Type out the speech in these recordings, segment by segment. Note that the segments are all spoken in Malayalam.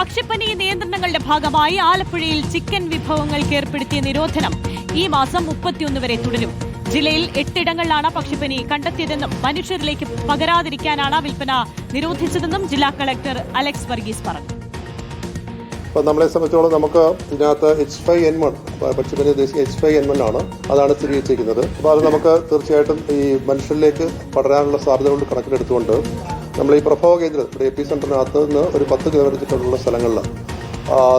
പക്ഷിപ്പനി നിയന്ത്രണങ്ങളുടെ ഭാഗമായി ആലപ്പുഴയിൽ ചിക്കൻ വിഭവങ്ങൾക്ക് ഏർപ്പെടുത്തിയ നിരോധനം ഈ മാസം മുപ്പത്തിയൊന്ന് വരെ തുടരും. ജില്ലയിൽ എട്ടിടങ്ങളിലാണ് പക്ഷിപ്പനി കണ്ടെത്തിയതെന്നും മനുഷ്യരിലേക്ക് പകരാതിരിക്കാനാണ് വിൽപ്പന നിരോധിച്ചതെന്നും ജില്ലാ കളക്ടർ അലക്സ് വർഗീസ് പറഞ്ഞു. അപ്പോൾ നമ്മളെ സംബന്ധിച്ചോളം നമുക്ക് ഇതിനകത്ത് എച്ച് ഫൈവ് എൻ വൺ പക്ഷിപ്പനി ഉദ്ദേശിച്ച എച്ച് ഫൈവ് എൻ വൺ ആണ്. അതാണ് സ്ഥിരീകരിച്ചിരിക്കുന്നത്. അപ്പോൾ അത് നമുക്ക് തീർച്ചയായിട്ടും ഈ മനുഷ്യരിലേക്ക് പടരാനുള്ള സാധ്യതകൾ കണക്കിലെടുത്തുകൊണ്ട്. നമ്മൾ ഈ പ്രഭവ കേന്ദ്രം ഇവിടെ എ പി സെന്ററിനകത്ത് നിന്ന് ഒരു പത്ത് കിലോമീറ്റർ ചുറ്റുള്ള സ്ഥലങ്ങളിൽ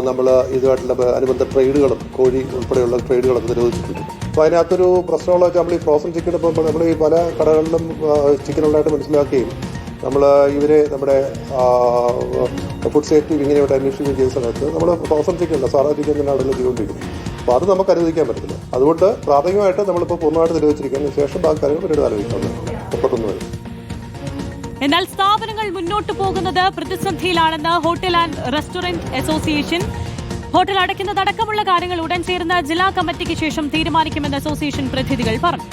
നമ്മൾ ഇതുമായിട്ടുള്ള അനുബന്ധ ട്രേഡുകളും കോഴി ഉൾപ്പെടെയുള്ള ട്രേഡുകളൊക്കെ നിരോധിച്ചിട്ടുണ്ട്. അപ്പോൾ അതിനകത്തൊരു പ്രശ്നമുള്ള വെച്ചാൽ നമ്മൾ ഈ ഫ്രോസൺ ചിക്കൻ ഇപ്പോൾ നമ്മൾ ഈ പല കടകളിലും ചിക്കൻ ഉള്ളതായിട്ട് മനസ്സിലാക്കുകയും നമ്മൾ ഇവരെ നമ്മുടെ ഫുഡ് സേഫ്റ്റി ഇങ്ങനെയോട്ട് അന്വേഷിക്കുകയും ചെയ്യുന്ന സമയത്ത് നമ്മൾ ഫ്രോസൺ ചിക്കൻ അല്ല സാധാ ചിക്കൻ തന്നെ അവിടെ ചെയ്തുകൊണ്ടിരിക്കും അപ്പോൾ അത് നമുക്ക് അനുവദിക്കാൻ പറ്റത്തില്ല. അതുകൊണ്ട് പ്രാഥമികമായിട്ട് നമ്മളിപ്പോൾ പൂർണമായിട്ട് നിരോധിച്ചിരിക്കുന്നതിന് ശേഷം ബാക്കി കാര്യങ്ങൾ പിന്നീട് ആലോചിക്കുന്നത് മുപ്പത്തൊന്ന് വരെ. എന്നാൽ സ്ഥാപനങ്ങൾ മുന്നോട്ടു പോകുന്നത് പ്രതിസന്ധിയിലാണെന്ന് hotel and restaurant association hotel അടയ്ക്കുന്നതടക്കമുള്ള കാര്യങ്ങൾ ഉടൻ ചേർന്ന ജില്ലാ കമ്മിറ്റിക്ക് ശേഷം തീരുമാനിക്കുമെന്ന് അസോസിയേഷൻ പ്രതിനിധികൾ പറഞ്ഞു.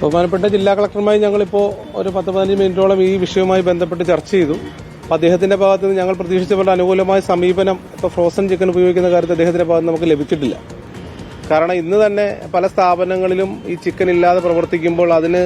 ബഹുമാനപ്പെട്ട ജില്ലാ കളക്ടറുമായി ഞങ്ങളിപ്പോൾ ഒരു പത്ത് പതിനഞ്ച് മിനിറ്റോളം ഈ വിഷയവുമായി ബന്ധപ്പെട്ട് ചർച്ച ചെയ്തു. അപ്പോൾ അദ്ദേഹത്തിന്റെ ഭാഗത്ത് നിന്ന് ഞങ്ങൾ പ്രതീക്ഷിച്ച പോലെ അനുകൂലമായ സമീപനം ഇപ്പോൾ ഫ്രോസൺ ചിക്കൻ ഉപയോഗിക്കുന്ന കാര്യത്തിൽ അദ്ദേഹത്തിന്റെ ഭാഗത്ത് നമുക്ക് ലഭിച്ചിട്ടില്ല. കാരണം ഇന്ന് തന്നെ പല സ്ഥാപനങ്ങളിലും ഈ ചിക്കൻ ഇല്ലാതെ പ്രവർത്തിക്കുമ്പോൾ അതിന്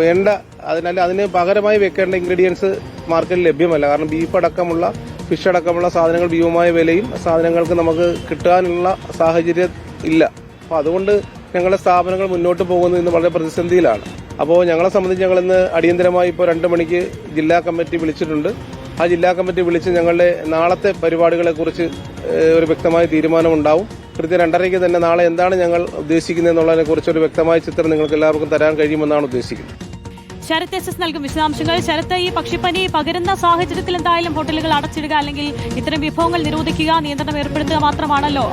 വേണ്ട. അതിനാൽ അതിന് പകരമായി വെക്കേണ്ട ഇൻഗ്രീഡിയൻസ് മാർക്കറ്റിൽ ലഭ്യമല്ല. കാരണം ബീഫ് അടക്കമുള്ള ഫിഷ് അടക്കമുള്ള സാധനങ്ങൾ ഭീമമായ വിലയും സാധനങ്ങൾക്ക് നമുക്ക് കിട്ടാനുള്ള സാഹചര്യം ഇല്ല. അപ്പോൾ അതുകൊണ്ട് ഞങ്ങളുടെ സ്ഥാപനങ്ങൾ മുന്നോട്ട് പോകുന്നത് ഇന്ന് വളരെ പ്രതിസന്ധിയിലാണ്. അപ്പോൾ ഞങ്ങളെ സംബന്ധിച്ച് ഞങ്ങൾ ഇന്ന് അടിയന്തരമായി ഇപ്പോൾ രണ്ട് മണിക്ക് ജില്ലാ കമ്മിറ്റി വിളിച്ചിട്ടുണ്ട്. ആ ജില്ലാ കമ്മിറ്റി വിളിച്ച് ഞങ്ങളുടെ നാളത്തെ പരിപാടികളെക്കുറിച്ച് ഒരു വ്യക്തമായ തീരുമാനം ഉണ്ടാവും കൃത്യം രണ്ടരയ്ക്ക് തന്നെ നാളെ എന്താണ് ഞങ്ങൾ ഉദ്ദേശിക്കുന്നത് എന്നുള്ളതിനെ കുറിച്ച് ഒരു വ്യക്തമായ ചിത്രം നിങ്ങൾക്ക് എല്ലാവർക്കും തരാൻ കഴിയുമെന്നാണ് ഉദ്ദേശിക്കുന്നത്. ശരത് എസ് എസ് നൽകും വിശദാംശങ്ങൾ. ശരത്ത് ഈ പക്ഷിപ്പനി പകരുന്ന സാഹചര്യത്തിൽ എന്തായാലും ഹോട്ടലുകൾ അടച്ചിടുക അല്ലെങ്കിൽ ഇത്തരം വിഭവങ്ങൾ നിരോധിക്കുക നിയന്ത്രണം ഏർപ്പെടുത്തുക മാത്രമാണല്ലോ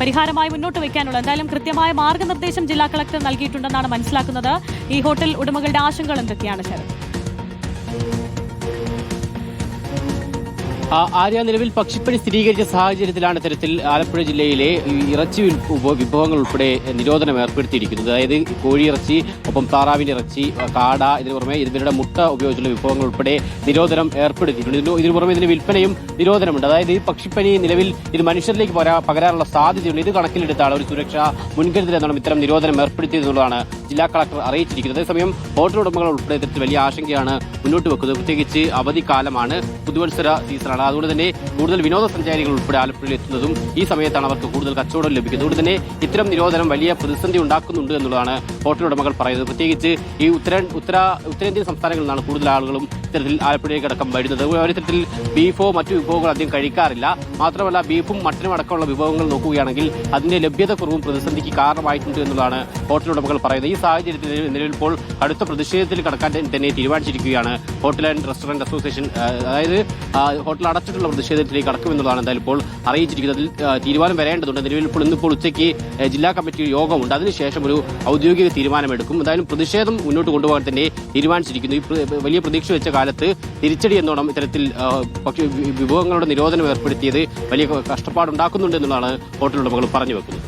പരിഹാരമായി മുന്നോട്ട് വെക്കാനുള്ളത് എന്തായാലും കൃത്യമായ മാർഗനിർദ്ദേശം ജില്ലാ കളക്ടർ നൽകിയിട്ടുണ്ടെന്നാണ് മനസ്സിലാക്കുന്നത്. ഈ ഹോട്ടൽ ഉടമകളുടെ ആശങ്കകൾ എന്തൊക്കെയാണ് ശരത്? ആര്യ നിലവിൽ പക്ഷിപ്പനി സ്ഥിരീകരിച്ച സാഹചര്യത്തിലാണ് ഇത്തരത്തിൽ ആലപ്പുഴ ജില്ലയിലെ ഇറച്ചി വിഭവങ്ങൾ ഉൾപ്പെടെ നിരോധനം ഏർപ്പെടുത്തിയിരിക്കുന്നത്. അതായത് കോഴിയിറച്ചി ഒപ്പം താറാവിന്റെ ഇറച്ചി കാട ഇതിനു പുറമെ ഇവരുടെ മുട്ട ഉപയോഗിച്ചുള്ള വിഭവങ്ങൾ ഉൾപ്പെടെ നിരോധനം ഏർപ്പെടുത്തിയിട്ടുണ്ട്. ഇതിന് പുറമെ ഇതിന് വിൽപ്പനയും നിരോധനമുണ്ട്. അതായത് ഈ പക്ഷിപ്പനി നിലവിൽ ഇത് മനുഷ്യരിലേക്ക് പകരാ- പകരാനുള്ള സാധ്യതയുണ്ട്. ഇത് കണക്കിലെടുത്താണ് ഒരു സുരക്ഷാ മുൻകരുതൽ എന്നോണം ഇത്തരം നിരോധനം ഏർപ്പെടുത്തിയതെന്നുള്ളതാണ് ജില്ലാ കളക്ടർ അറിയിച്ചിരിക്കുന്നത്. അതേസമയം ഹോട്ടൽ ഉടമകൾ ഉൾപ്പെടെ വലിയ ആശങ്കയാണ് മുന്നോട്ട് വെക്കുന്നത്. പ്രത്യേകിച്ച് അവധിക്കാലമാണ് പുതുവത്സര സീസണാണ് അതുകൊണ്ട് തന്നെ കൂടുതൽ വിനോദസഞ്ചാരികൾ ഉൾപ്പെടെ ആലപ്പുഴയിൽ എത്തുന്നതും ഈ സമയത്താണ് അവർക്ക് കൂടുതൽ കച്ചവടം ലഭിക്കുന്നത്. അതുകൊണ്ട് തന്നെ ഇത്തരം നിരോധനം വലിയ പ്രതിസന്ധി ഉണ്ടാക്കുന്നുണ്ട് എന്നുള്ളതാണ് ഹോട്ടൽ ഉടമകൾ പറയുന്നത്. പ്രത്യേകിച്ച് ഈ ഉത്തര ഉത്തര ഉത്തരേന്ത്യൻ സംസ്ഥാനങ്ങളിൽ നിന്നാണ് കൂടുതൽ ആളുകളും ഇത്തരത്തിൽ ആലപ്പുഴയിലേക്ക് അടക്കം വരുന്നത്. ഇത്തരത്തിൽ ബീഫോ മറ്റു വിഭവങ്ങൾ അധികം കഴിക്കാറില്ല. മാത്രമല്ല ബീഫും മട്ടനും അടക്കമുള്ള വിഭവങ്ങൾ നോക്കുകയാണെങ്കിൽ അതിന്റെ ലഭ്യത കുറവും പ്രതിസന്ധിക്ക് കാരണമായിട്ടുണ്ട് എന്നുള്ളതാണ് ഹോട്ടൽ ഉടമകൾ പറയുന്നത്. ഈ സാഹചര്യത്തിൽ നിലവിൽ ഇപ്പോൾ അടുത്ത പ്രതിഷേധത്തിൽ കടക്കാൻ തന്നെ തീരുമാനിച്ചിരിക്കുകയാണ് ഹോട്ടൽ ആൻഡ് റെസ്റ്റോറന്റ് അസോസിയേഷൻ. അതായത് ഹോട്ടൽ അടച്ചിട്ടുള്ള പ്രതിഷേധത്തിലേക്ക് കടക്കുമെന്നുള്ളതാണ് എന്തായാലും ഇപ്പോൾ അറിയിച്ചിരിക്കുന്നത്. തീരുമാനം വരേണ്ടതുണ്ട്. നിലവിൽ ഇപ്പോൾ ഇന്നിപ്പോൾ ഉച്ചയ്ക്ക് ജില്ലാ കമ്മിറ്റി യോഗമുണ്ട്. അതിനുശേഷം ഒരു ഔദ്യോഗിക തീരുമാനമെടുക്കും. എന്തായാലും പ്രതിഷേധം മുന്നോട്ട് കൊണ്ടുപോകാൻ തന്നെ തീരുമാനിച്ചിരിക്കുന്നു. വലിയ പ്രതീക്ഷ വെച്ച കാലത്ത് തിരിച്ചടി എന്നോണം ഇത്തരത്തിൽ വിഭവങ്ങളുടെ നിരോധനം ഏർപ്പെടുത്തിയത് വലിയ കഷ്ടപ്പാടുണ്ടാക്കുന്നുണ്ട് എന്നുള്ളതാണ് ഹോട്ടലുടമകൾ പറഞ്ഞു വെക്കുന്നത്.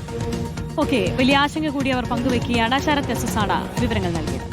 ഓക്കെ വലിയ ആശങ്ക കൂടി അവർ പങ്കുവെക്കുകയാണ്. ശരത് എസ് എസ് ആണ് വിവരങ്ങൾ നൽകിയത്.